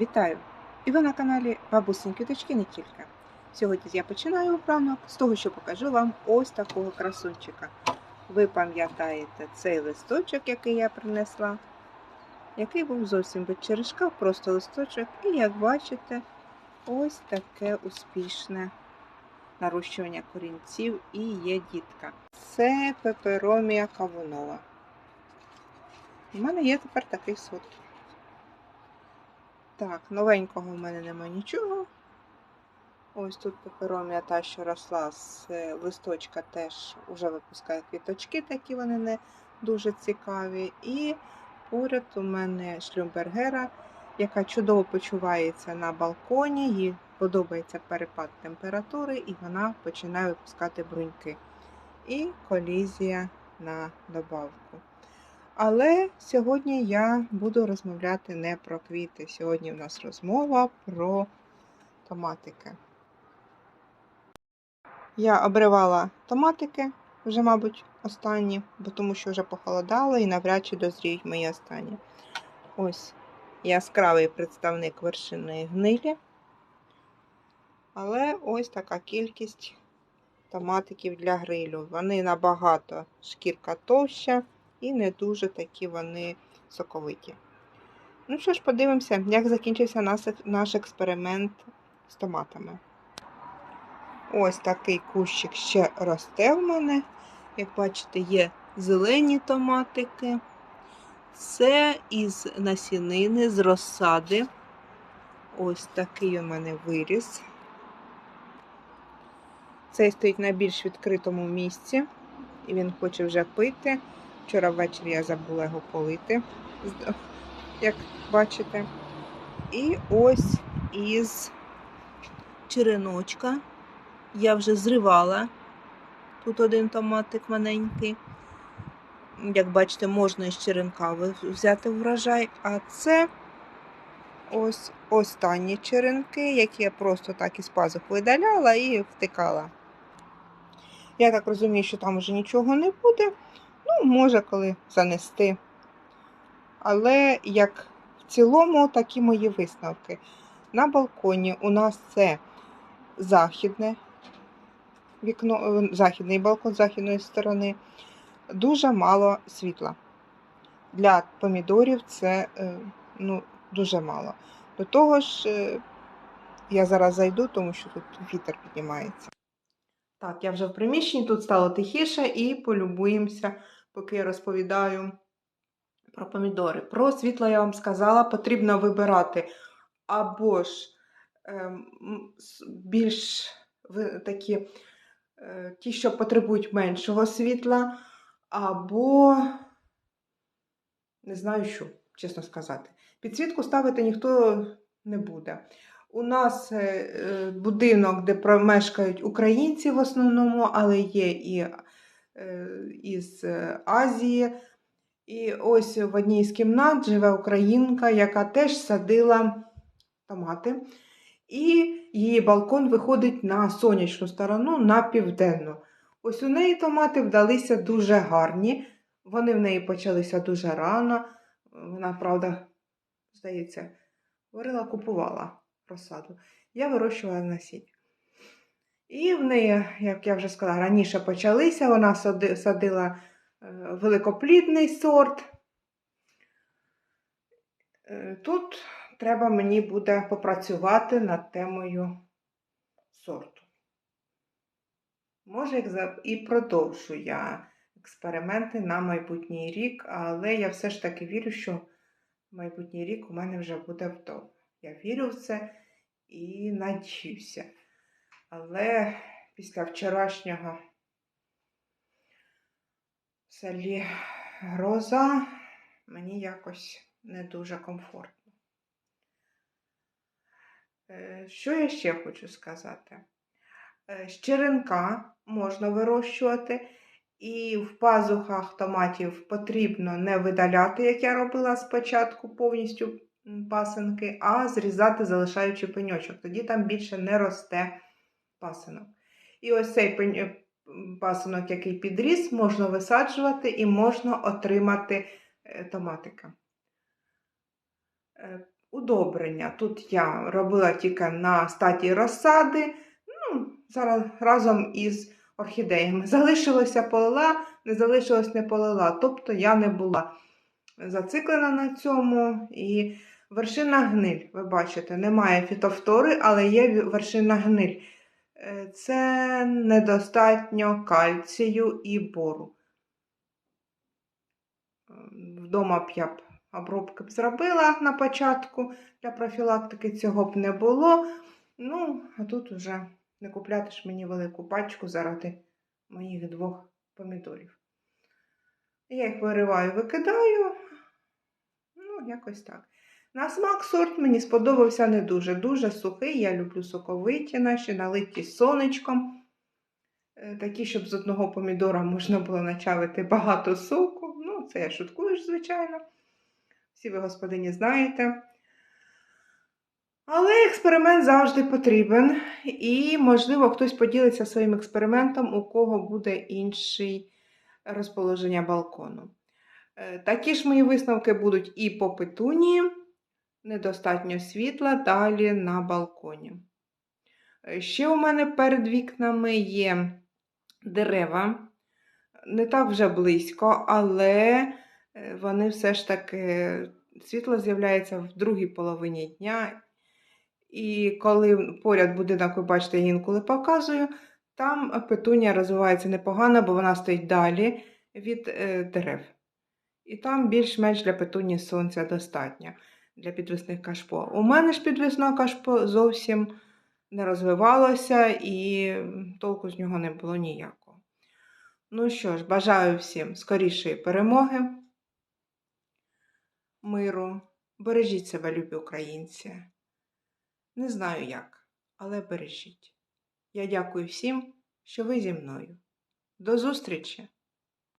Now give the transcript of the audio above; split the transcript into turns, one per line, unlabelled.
Вітаю! І ви на каналі Бабусин Квіточки не тільки. Сьогодні я починаю ранок з того, що покажу вам ось такого красунчика. Ви пам'ятаєте цей листочок, який я принесла, який був зовсім без черешка, просто листочок. І як бачите, ось таке успішне нарощування корінців і є дітка. Це пеперомія кавунова. У мене є тепер такий сорт. Так, новенького в мене нема нічого. Ось тут пеперомія та, що росла з е, листочка, теж вже випускає квіточки, такі вони не дуже цікаві. І поряд у мене шлюмбергера, яка чудово почувається на балконі, їй подобається перепад температури, і вона починає випускати бруньки. І колізія на добавку. Але сьогодні я буду розмовляти не про квіти. Сьогодні в нас розмова про томатики. Я обривала томатики, вже, мабуть, останні, бо тому що вже похолодало і навряд чи дозріють мої останні. Ось яскравий представник вершинної гнилі. Але ось така кількість томатиків для грилю. Вони набагато шкірка товща і не дуже такі вони соковиті. Ну що ж, подивимося, як закінчився наш, експеримент з томатами. Ось такий кущик ще росте в мене. Як бачите, є зелені томатики. Це із насінини, з розсади. Ось такий у мене виріс. Цей стоїть на більш відкритому місці, і він хоче вже пити. Вчора ввечері я забула його полити, як бачите. І ось із череночка я вже зривала. Тут один томатик маленький. Як бачите, можна із черенка взяти врожай. А це ось останні черенки, які я просто так із пазух видаляла і втикала. Я так розумію, що там вже нічого не буде. Ну, може, коли занести. Але як в цілому, такі мої висновки. На балконі у нас це західне вікно, західний балкон західної сторони. Дуже мало світла. Для помідорів це ну, дуже мало. До того ж, я зараз зайду, тому що тут вітер піднімається. Так, я вже в приміщенні, тут стало тихіше і полюбуємося поки я розповідаю про помідори. Про світло я вам сказала, потрібно вибирати або ж е, більш такі е, ті, що потребують меншого світла, або, не знаю що, чесно сказати. Підсвітку ставити ніхто не буде. У нас е, будинок, де мешкають українці в основному, але є і Е, із е, Азії. І ось в одній з кімнат живе українка, яка теж садила томати. І її балкон виходить на сонячну сторону, на південну. Ось у неї томати вдалися дуже гарні. Вони в неї почалися дуже рано. Вона, правда, здається, говорила, купувала розсаду. Я вирощувала насіння. І в неї, як я вже сказала, раніше почалися, вона садила е, великоплідний сорт. Е, тут треба мені буде попрацювати над темою сорту. Може, і продовжу я експерименти на майбутній рік, але я все ж таки вірю, що майбутній рік у мене вже буде вдома. Я вірю в це і надіюся. Але після вчорашнього в селі гроза мені якось не дуже комфортно. Е, що я ще хочу сказати? З е, черенка можна вирощувати, і в пазухах томатів потрібно не видаляти, як я робила спочатку, повністю пасенки, а зрізати, залишаючи пеньочок. Тоді там більше не росте пасинок. І ось цей е, пасинок, який підріс, можна висаджувати і можна отримати е, томатика. Е, удобрення. Тут я робила тільки на стадії розсади, ну, зараз разом із орхідеями. Залишилося полила, не залишилось не полила. Тобто я не була зациклена на цьому. І вершина гниль, ви бачите, немає фітофтори, але є вершина гниль. Це недостатньо кальцію і бору. Вдома б я б обробки б зробила на початку. Для профілактики цього б не було. Ну, а тут уже не купляти ж мені велику пачку заради моїх двох помідорів. Я їх вириваю, викидаю. Ну, якось так. На смак сорт мені сподобався не дуже. Дуже сухий. Я люблю соковиті наші, налиті сонечком. Е, Такі, щоб з одного помідора можна було начавити багато соку. Ну, це я шуткую звичайно. Всі ви, господині, знаєте. Але експеримент завжди потрібен. І, можливо, хтось поділиться своїм експериментом, у кого буде інший розположення балкону. Е, Такі ж мої висновки будуть і по петунії, недостатньо світла далі на балконі. Е, Ще у мене перед вікнами є дерева, не так вже близько, але е, вони все ж таки світло з'являється в другій половині дня. І коли поряд будинок, ви бачите, я інколи показую, там петунія розвивається непогано, бо вона стоїть далі від е, дерев. І там більш-менш для петунії сонця достатньо для підвісних кашпо. У мене ж підвісне кашпо зовсім не розвивалося і толку з нього не було ніякого. Ну що ж, бажаю всім скорішої перемоги, миру. Бережіть себе, любі українці. Не знаю як, але бережіть. Я дякую всім, що ви зі мною. До зустрічі!